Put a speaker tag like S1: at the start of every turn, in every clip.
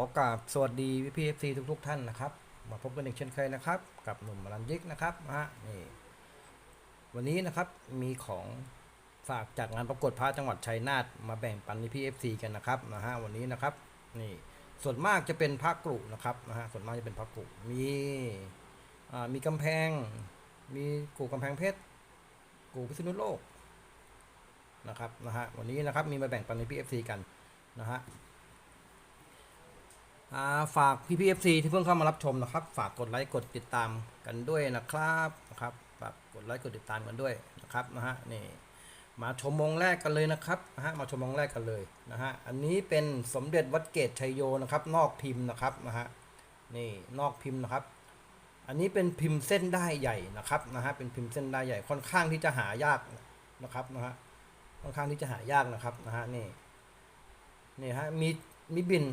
S1: อกราบสวัสดีพี่พีเอฟซีทุกๆท่านนะครับ มาพบกันอีกเช่นเคยนะครับ กับหนุ่มมรันยิกนะครับนะฮะนี่วันนี้นะครับมีของฝากจากงานประกวดพระจังหวัดชัยนาทมาแบ่งปันในพี่เอฟซีกันนะครับนะฮะวันนี้นะครับนี่ส่วนมากจะเป็นพระกรุนะครับนะฮะส่วนมากจะเป็นพระกรุมีอ่ามีกำแพง มีกูกำแพงเพชรกูพิษณุโลกนะครับนะฮะวันนี้นะครับมีมาแบ่งปันในพี่เอฟซีกันนะฮะ ฝากพี่พีเอฟซีที่เพิ่งเข้ามารับชมนะครับ ฝากกดไลค์กดติดตามกันด้วยนะครับนะครับฝากกดไลค์กดติดตามกันด้วยนะครับนะฮะนี่มาชมวงแรกกันเลยนะครับนะฮะมาชมวงแรกกันเลยนะฮะอันนี้เป็นสมเด็จวัดเกตชัยโยนะครับ นอกพิมพ์นะครับนะฮะนี่นอกพิมพ์นะครับ อันนี้เป็นพิมพ์เส้นได้ใหญ่นะครับนะฮะเป็นพิมพ์เส้นได้ใหญ่ค่อนข้างที่จะหายากนะครับนะฮะค่อนข้างที่จะหายากนะครับนะฮะนี่นี่ฮะมีมีบิน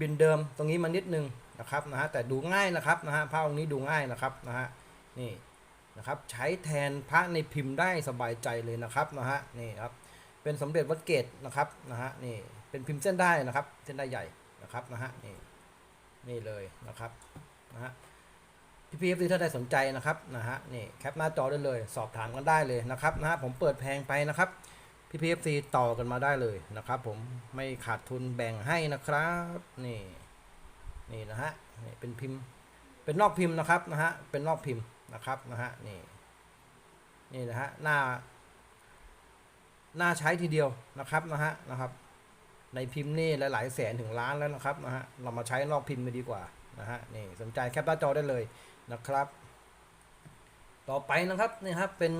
S1: บินเดิมตรงนี้มานิดนึงนะครับนะฮะแต่ดูง่ายนะครับนะฮะพระองค์นี้ดูง่ายนะครับนะฮะนี่นะครับใช้แทนพระในพิมพ์ได้สบายใจเลยนะครับนะฮะนี่ครับเป็นสมเด็จวัดเกตนะครับนะฮะนี่เป็นพิมพ์เส้นได้นะครับ เส้นได้ใหญ่นะครับนะฮะนี่นี่เลยนะครับนะฮะพี่พีเอฟซีถ้าได้สนใจนะครับนะฮะนี่แคปหน้าจอได้เลย สอบถามกันได้เลยนะครับนะฮะผมเปิดแพงไปนะครับ พี่พีเอฟซีต่อกันมาได้เลยนะครับ ผมไม่ขาดทุนแบ่งให้นะครับนี่นี่นะฮะนี่เป็นพิมพ์ เป็นนอกพิมพ์นะครับนะฮะเป็นนอกพิมพ์นะครับนะฮะนี่นี่นะฮะหน้าหน้าใช้ทีเดียวนะครับนะฮะนะครับ ในพิมพ์นี่หลายๆแสนถึงล้านแล้วนะครับนะฮะเรามาใช้นอกพิมพ์ดีกว่านะฮะนี่สนใจแคปหน้าจอได้เลยนะครับ ต่อไปนะครับนี่ครับเป็น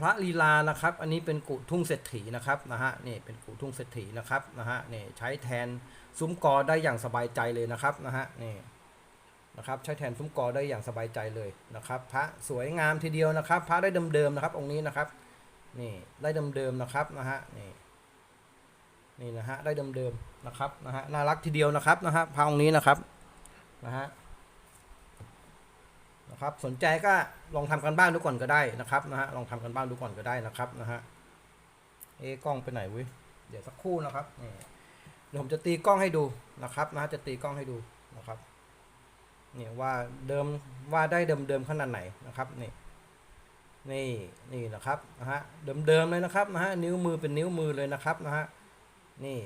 S1: พระลีลานะครับ อันนี้เป็นกุทุ่งเศรษฐีนะครับนะฮะนี่เป็นกุทุ่งเศรษฐีนะครับนะฮะนี่ใช้แทนซุ้มกอได้อย่างสบายใจเลยนะครับนะฮะนี่นะครับใช้แทนซุ้มกอได้อย่างสบายใจเลยนะครับ พระสวยงามทีเดียวนะครับ พระได้เดิมๆนะครับ องค์นี้นะครับนี่ได้เดิมๆนะครับนะฮะนี่นี่นะฮะได้เดิมๆนะครับนะฮะน่ารักทีเดียวนะครับนะฮะพระองค์นี้นะครับนะฮะ นะครับสนใจก็ลองทำกันบ้านดูก่อนก็ได้นะครับนะฮะลองทำกันบ้านดูก่อนก็ได้นะครับนะฮะเอะกล้องไปไหนว้ยเดี๋ยวสักครู่นะครับนี่เดี๋ยวผมจะตีกล้องให้ดูนะครับนะฮะจะตีกล้องให้ดูนะครับเนี่ยว่าเดิมว่าได้เดิมเดิมขนาดไหนนะครับนี่นี่นี่นะครับนะฮะเดิมเดิมเลยนะครับนะฮะนิ้วมือเป็นนิ้วมือเลยนะครับนะฮะนี่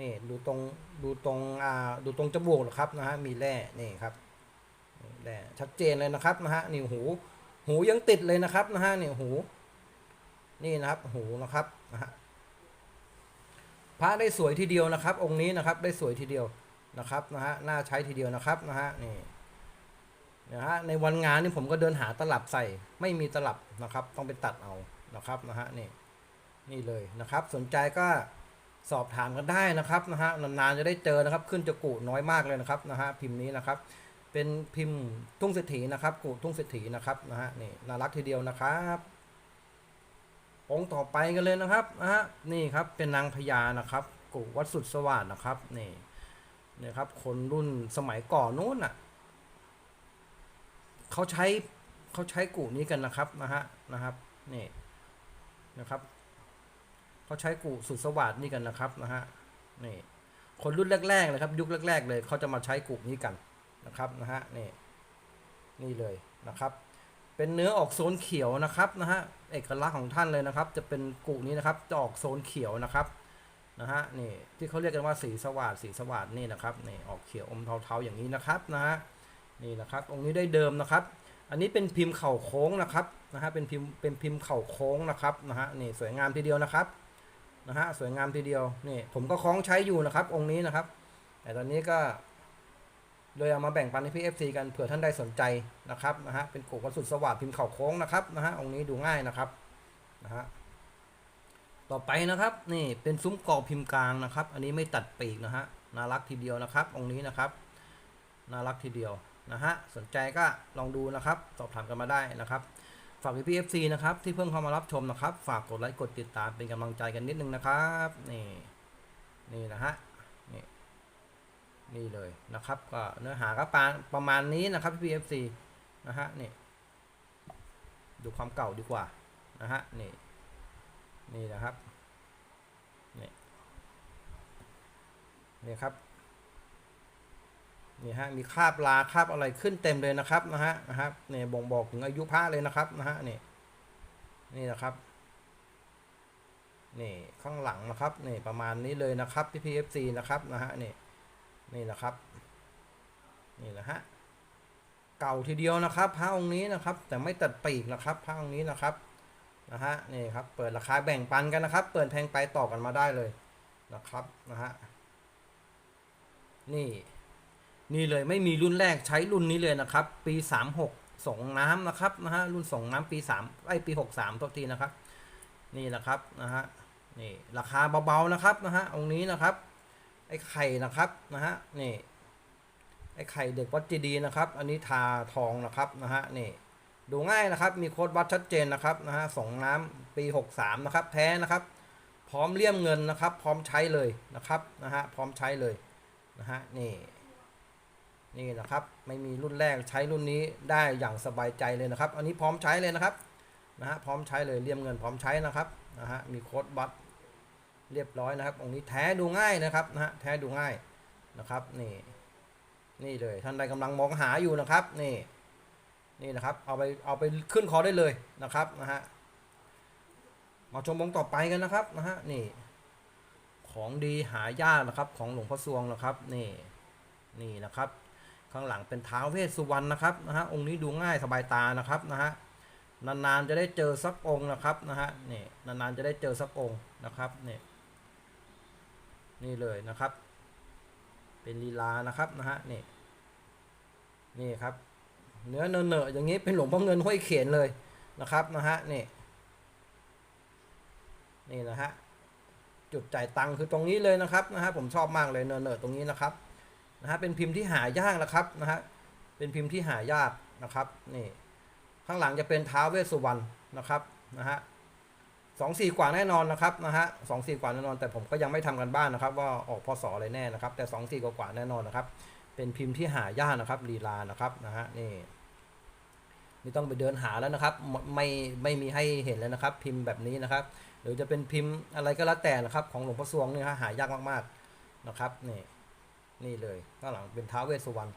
S1: นี่ดูตรงดูตรงอ่าดูตรงจมูกนะครับนะฮะมีแร่นี่ครับ แน่ชัดเจนเลยนะครับนะฮะนี่หู หูยังติดเลยนะครับนะฮะนี่หู นี่นะครับหูนะครับนะฮะพระได้สวยทีเดียวนะครับ องค์นี้นะครับได้สวยทีเดียวนะครับนะฮะน่าใช้ทีเดียวนะครับนะฮะนี่นะฮะในวันงานนี่ผมก็เดินหาตลับใส่ ไม่มีตลับนะครับ ต้องไปตัดเอานะครับนะฮะนี่นี่เลยนะครับ สนใจก็สอบถามกันได้นะครับนะฮะนานๆจะได้เจอนะครับ ขึ้นจะกูน้อยมากเลยนะครับนะฮะพิมพ์นี้นะครับ เป็นพิมพ์ทุ่งเศรษฐีนะครับกูทุ่งเศรษฐีนะครับนะฮะนี่น่ารักทีเดียวนะครับองค์ต่อไปกันเลยนะครับนะฮะนี่ครับเป็นนางพญานะครับกูวัดสุดสวัสดนะครับนี่นี่ครับคนรุ่นสมัยก่อนนู้นน่ะเขาใช้เขาใช้กูนี้กันนะครับนะฮะนะครับนี่นะครับเขาใช้กูสุดสวัสดนี่กันนะครับนะฮะนี่คนรุ่นแรกๆเลยครับยุคแรก ๆ เลยเขาจะมาใช้กูนี้กัน นะครับนะฮะนี่นี่เลยนะครับ เป็นเนื้อออกโซนเขียวนะครับนะฮะเอกลักษณ์ของท่านเลยนะครับ จะเป็นกุนี้นะครับจะออกโซนเขียวนะครับนะฮะนี่ที่เขาเรียกกันว่าสีสว่านสีสว่านนี่นะครับนี่ออกเขียวอมเทาๆอย่างนี้นะครับนะฮะนี่นะครับองค์นี้ได้เดิมนะครับ อันนี้เป็นพิมพ์เข่าโค้งนะครับนะฮะเป็นพิมพ์เป็นพิมพ์เข่าโค้งนะครับนะฮะนี่สวยงามทีเดียวนะครับนะฮะสวยงามทีเดียวนี่ผมก็คล้องใช้อยู่นะครับองค์นี้นะครับ แต่ตอนนี้ก็ โดยเอามาแบ่งปันให้พี่เอฟซีกันเผื่อท่านได้สนใจนะครับนะฮะเป็นกลุ่มวัดสุดสวัสดิ์พิมพ์เข่าโค้งนะครับนะฮะองค์นี้ดูง่ายนะครับนะฮะต่อไปนะครับนี่เป็นซุ้มกรอบพิมพ์กลางนะครับ อันนี้ไม่ตัดปีกนะฮะน่ารักทีเดียวนะครับ องค์นี้นะครับน่ารักทีเดียวนะฮะสนใจก็ลองดูนะครับ สอบถามกันมาได้นะครับฝากพี่เอฟซีนะครับที่เพิ่งเข้ามารับชมนะครับ ฝากกดไลค์กดติดตามเป็นกำลังใจกันนิดนึงนะครับนี่นี่นะฮะนี่ นี่เลยนะครับก็เนื้อหาก็ปาประมาณนี้นะครับ PFC นะฮะนี่ดูความเก่าดีกว่านะฮะนี่นี่นะครับนี่นี่ครับนี่ฮะมีคาบลาคาบอะไรขึ้นเต็มเลยนะครับนะฮะนะครับเนี่ยบ่งบอกถึงอายุพระเลยนะครับนะฮะนี่นี่นะครับนี่ข้างหลังนะครับนี่ประมาณนี้เลยนะครับพี่พีเอฟซีนะครับนะฮะนี่ นี่นะครับนี่นะฮะเก่าทีเดียวนะครับพระองค์นี้นะครับ แต่ไม่ตัดปีกนะครับพระองค์นี้นะครับนะฮะนี่ครับเปิดราคาแบ่งปันกันนะครับ เปิดแพงไปต่อกันมาได้เลยนะครับนะฮะนี่นี่เลยไม่มีรุ่นแรกใช้รุ่นนี้เลยนะครับ ปี 36ส่งน้ำนะครับนะฮะรุ่นส่งน้ำปี3ไอปี63ตัวทีนะครับ นี่นะครับนะฮะนี่ราคาเบาๆนะครับนะฮะองค์นี้นะครับ ไอ้ไข่นะครับนะฮะนี่ไอ้ไข่เด็กวัดเจดีนะครับ อันนี้ทาทองนะครับนะฮะนี่ดูง่ายนะครับ มีโค้ดวัดชัดเจนนะครับนะฮะส่งน้ำปี63นะครับแท้นะครับ พร้อมเลี่ยมเงินนะครับ พร้อมใช้เลยนะครับนะฮะพร้อมใช้เลยนะฮะนี่นี่นะครับไม่มีรุ่นแรกใช้รุ่นนี้ได้อย่างสบายใจเลยนะครับ อันนี้พร้อมใช้เลยนะครับนะฮะพร้อมใช้เลยเลี่ยมเงินพร้อมใช้นะครับนะฮะมีโค้ดบัตร เรียบร้อยนะครับ องค์นี้แท้ดูง่ายนะครับนะฮะแท้ดูง่ายนะครับนี่นี่เลยท่านใดกำลังมองหาอยู่นะครับนี่นี่นะครับเอาไปเอาไปขึ้นคอได้เลยนะครับนะฮะมาชมองค์ต่อไปกันนะครับนะฮะนี่ของดีหายากนะครับของหลวงพ่อสวงนะครับนี่นี่นะครับ ข้างหลังเป็นท้าวเวสสุวรรณนะครับนะฮะองค์นี้ดูง่ายสบายตานะครับนะฮะนานๆจะได้เจอสักองค์นะครับนะฮะนี่นานๆจะได้เจอสักองค์นะครับนี่ นี่เลยนะครับ เป็นลีลานะครับนะฮะนี่นี่ครับเนื้อเนอะๆอย่างนี้เป็นหลวงพ่อเงินห้อยเขียนเลยนะครับนะฮะนี่นี่นะฮะจุดจ่ายตังค์คือตรงนี้เลยนะครับนะฮะผมชอบมากเลยเนอะๆตรงนี้นะครับนะฮะเป็นพิมพ์ที่หายากนะครับนะฮะเป็นพิมพ์ที่หายากนะครับนี่ข้างหลังจะเป็นท้าวเวสสุวรรณนะครับนะฮะ สองสี่กว่าแน่นอนนะครับนะฮะสองสี่กว่าแน่นอน แต่ผมก็ยังไม่ทำกันบ้านนะครับ ว่าออกพศอะไรแน่นะครับ แต่สองสี่กว่าแน่นอนนะครับ เป็นพิมพ์ที่หายากนะครับลีลานะครับนะฮะนี่นี่ต้องไปเดินหาแล้วนะครับ ไม่ไม่มีให้เห็นแล้วนะครับ พิมพ์แบบนี้นะครับหรือจะเป็นพิมพ์อะไรก็แล้วแต่นะครับ ของหลวงพ่อสวงนี่ฮะหายากมากๆนะครับนี่นี่เลยข้างหลังเป็นท้าวเวสสุวรรณ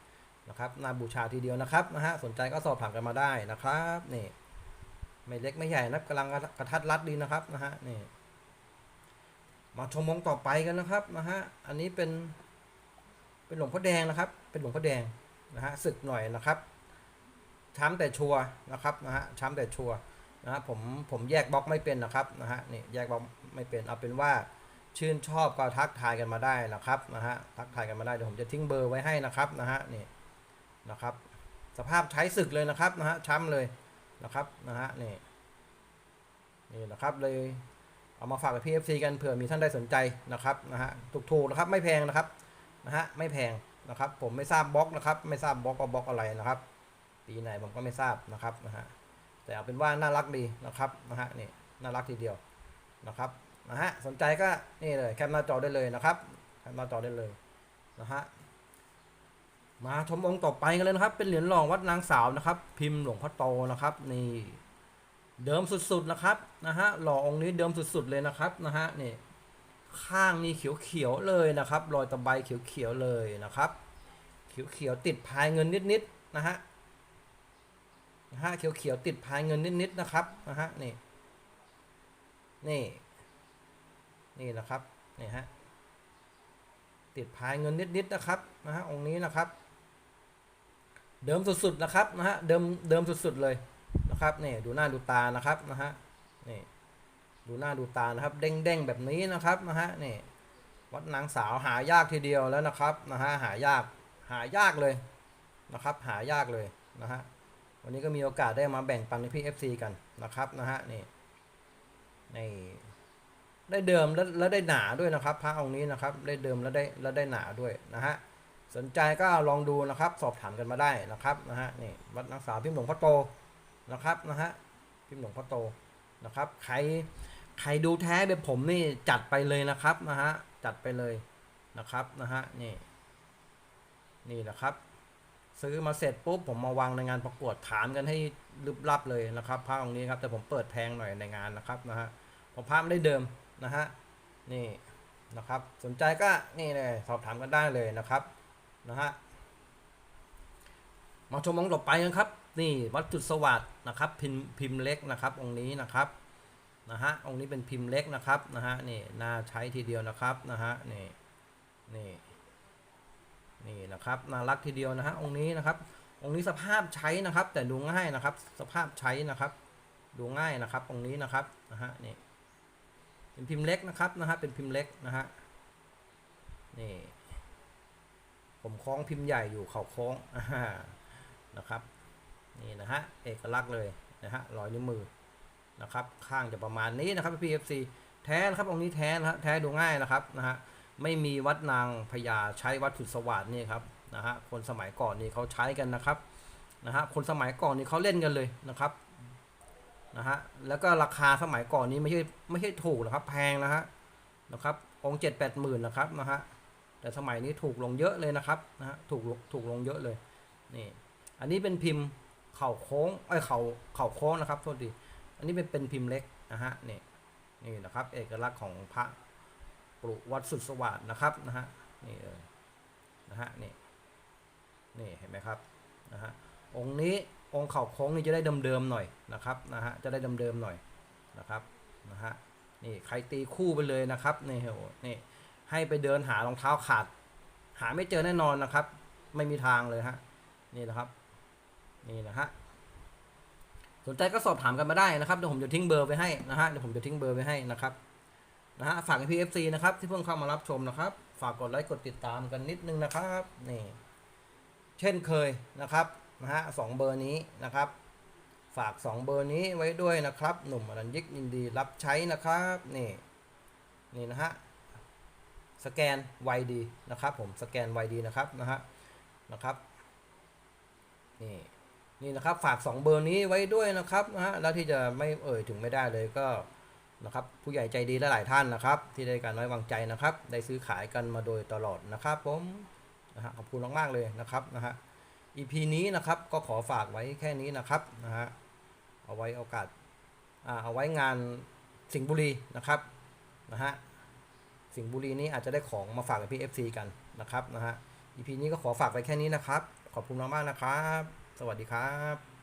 S1: นะครับนาบูชาทีเดียวนะครับนะฮะสนใจก็สอบถามกันมาได้นะครับนี่ ไม่เล็กไม่ใหญ่นะกำลังกระทัดรัดดีนะครับนะฮะนี่มาชมมงต่อไปกันนะครับนะฮะอันนี้เป็นเป็นหลวงพ่อแดงนะครับ เป็นหลวงพ่อแดงนะฮะศึกหน่อยนะครับช้ำแต่ชัวนะครับนะฮะช้ำแต่ชัวนะฮะผมผมแยกบล็อกไม่เป็นนะครับนะฮะนี่แยกบล็อกไม่เป็นเอาเป็นว่าชื่นชอบก็ทักทายกันมาได้นะครับนะฮะทักทายกันมาได้เดี๋ยวผมจะทิ้งเบอร์ไว้ให้นะครับนะฮะนี่นะครับ สภาพใช้ศึกเลยนะครับนะฮะช้ำเลย นะครับนะฮะนี่นี่นะครับเลยเอามาฝากกับพีเอฟซีกันเผื่อมีท่านได้สนใจนะครับนะฮะถูกๆนะครับไม่แพงนะครับนะฮะไม่แพงนะครับ ผมไม่ทราบบล็อกนะครับไม่ทราบบล็อกก็บล็อกอะไรนะครับปีไหนผมก็ไม่ทราบนะครับนะฮะแต่เอาเป็นว่าน่ารักดีนะครับนะฮะนี่น่ารักทีเดียวนะครับนะฮะสนใจก็นี่เลยแคปหน้าจอได้เลยนะครับแคปหน้าจอได้เลยนะฮะ มาชมองค์ต่อไปกันเลยนะครับ เป็นเหรียญหล่อวัดนางสาวนะครับ พิมพ์หลวงพ่อโตนะครับนี่เดิมสุดๆนะครับนะฮะหล่อองค์นี้เดิมสุดๆเลยนะครับนะฮะนี่ข้างนี่เขียวๆเลยนะครับ รอยตะไบเขียวๆเลยนะครับ เขียวๆติดพายเงินนิดๆนะฮะนะฮะเขียวๆติดพายเงินนิดๆนะครับนะฮะนี่นี่นี่นะครับนี่ฮะติดพายเงินนิดๆนะครับนะฮะองค์นี้นะครับ เดิมสุดๆนะครับนะฮะเดิมเดิมสุดๆเลยนะครับนี่ดูหน้าดูตานะครับนะฮะนี่ดูหน้าดูตานะครับ เด้งๆแบบนี้นะครับนะฮะนี่วัดนางสาวหายากทีเดียวแล้วนะครับนะฮะหายากหายากเลยนะครับ หายากเลยนะฮะวันนี้ก็มีโอกาสได้มาแบ่งปันให้พี่ FC กันนะครับนะฮะนี่นี่ได้เดิมแล้วแล้วได้หนาด้วยนะครับพระองค์นี้นะครับ ได้เดิมแล้วได้แล้วได้หนาด้วยนะฮะ สนใจก็ลองดูนะครับ สอบถามกันมาได้นะครับนะฮะนี่วัดนางสาวพิมพ์หลวงพ่อโตนะครับนะฮะพิมพ์หลวงพ่อโตนะครับใครใครดูแท้แบบผมนี่จัดไปเลยนะครับนะฮะจัดไปเลยนะครับนะฮะนี่นี่นะครับ ซื้อมาเสร็จปุ๊บผมมาวางในงานประกวดถามกันให้ลึบลับเลยนะครับพระองค์นี้ครับแต่ผมเปิดแพงหน่อยในงานนะครับนะฮะผมพระไม่ได้เดิมนะฮะนี่นะครับ สนใจก็นี่เลยสอบถามกันได้เลยนะครับ นะฮะมาชมองค์ต่อไปกันครับ นี่วัดจุดสวัสดนะครับพิมพ์พิมพ์เล็กนะครับองค์นี้นะครับนะฮะองค์นี้เป็นพิมพ์เล็กนะครับนะฮะนี่น่าใช้ทีเดียวนะครับนะฮะนี่นี่นี่นะครับน่ารักทีเดียวนะฮะองค์นี้นะครับ องค์นี้สภาพใช้นะครับ แต่ดูง่ายนะครับ สภาพใช้นะครับ ดูง่ายนะครับองค์นี้นะครับนะฮะนี่เป็นพิมพ์เล็กนะครับนะฮะเป็นพิมพ์เล็กนะฮะนี่ ผมคล้องพิมพ์ใหญ่อยู่เข่าโค้งอ่านะครับนี่นะฮะเอกลักษณ์เลยนะฮะรอยนิ้วมือนะครับข้างจะประมาณนี้นะครับ PFC แท้นะครับองค์นี้แท้นะแท้ดูง่ายนะครับนะฮะไม่มีวัดนางพญาใช้วัดสุดสวัสดนี่ครับนะฮะคนสมัยก่อนนี่เขาใช้กันนะครับนะฮะคนสมัยก่อนนี่เขาเล่นกันเลยนะครับนะฮะแล้วก็ราคาสมัยก่อนนี้ไม่ใช่ไม่ใช่ถูกนะครับแพงนะฮะนะครับองค์เจ็ดแปดหมื่นนะครับนะฮะ แต่สมัยนี้ถูกลงเยอะเลยนะครับนะฮะถูกลงถูกลงเยอะเลยนี่อันนี้เป็นพิมพ์เข่าโค้งไอ้เข่าเข่าโค้งนะครับโทษทีอันนี้เป็นเป็นพิมพ์เล็กนะฮะนี่นี่นะครับเอกลักษณ์ของพระปรุวัดสุดสวัสดนะครับนะฮะนี่เลยนะฮะนี่นี่เห็นไหมครับนะฮะองค์นี้องค์เข่าโค้งนี่จะได้เดิมๆหน่อยนะครับนะฮะจะได้เดิมๆหน่อยนะครับนะฮะนี่ใครตีคู่ไปเลยนะครับนี่โหนี่ ให้ไปเดินหารองเท้าขาด หาไม่เจอแน่นอนนะครับ ไม่มีทางเลยฮะนี่นะครับ นี่นะฮะสนใจก็สอบถามกันมาได้นะครับเดี๋ยวผมจะทิ้งเบอร์ไว้ให้นะฮะเดี๋ยวผมจะทิ้งเบอร์ไว้ให้นะครับนะฮะฝากพีเอฟซีนะครับที่เพิ่งเข้ามารับชมนะครับ ฝากกดไลค์กดติดตามกันนิดนึงนะครับนี่เช่นเคยนะครับนะฮะสองเบอร์นี้นะครับ ฝากสองเบอร์นี้ไว้ด้วยนะครับ หนุ่มอรัญยิกยินดีรับใช้นะครับนี่นี่นะฮะ สแกนไวดีนะครับผมสแกนไวดีนะครับนะฮะนะครับนี่นี่นะครับฝาก 2 เบอร์นี้ไว้ด้วยนะครับนะฮะแล้วที่จะไม่เอ่ยถึงไม่ได้เลยก็นะครับผู้ใหญ่ใจดีหลายท่านนะครับ ที่ได้การไว้วางใจนะครับ ได้ซื้อขายกันมาโดยตลอดนะครับผมนะฮะขอบคุณมากๆเลยนะครับนะฮะ EP นี้นะครับก็ขอฝากไว้แค่นี้นะครับนะฮะเอาไว้โอกาสอ่าเอาไว้งานสิงห์บุรีนะครับนะฮะ สิงห์บุรีนี้อาจจะได้ของมาฝากกับพี่ FC กันนะครับนะฮะ EP นี้ก็ขอฝากไปแค่นี้นะครับ ขอบคุณมากๆนะครับ สวัสดีครับ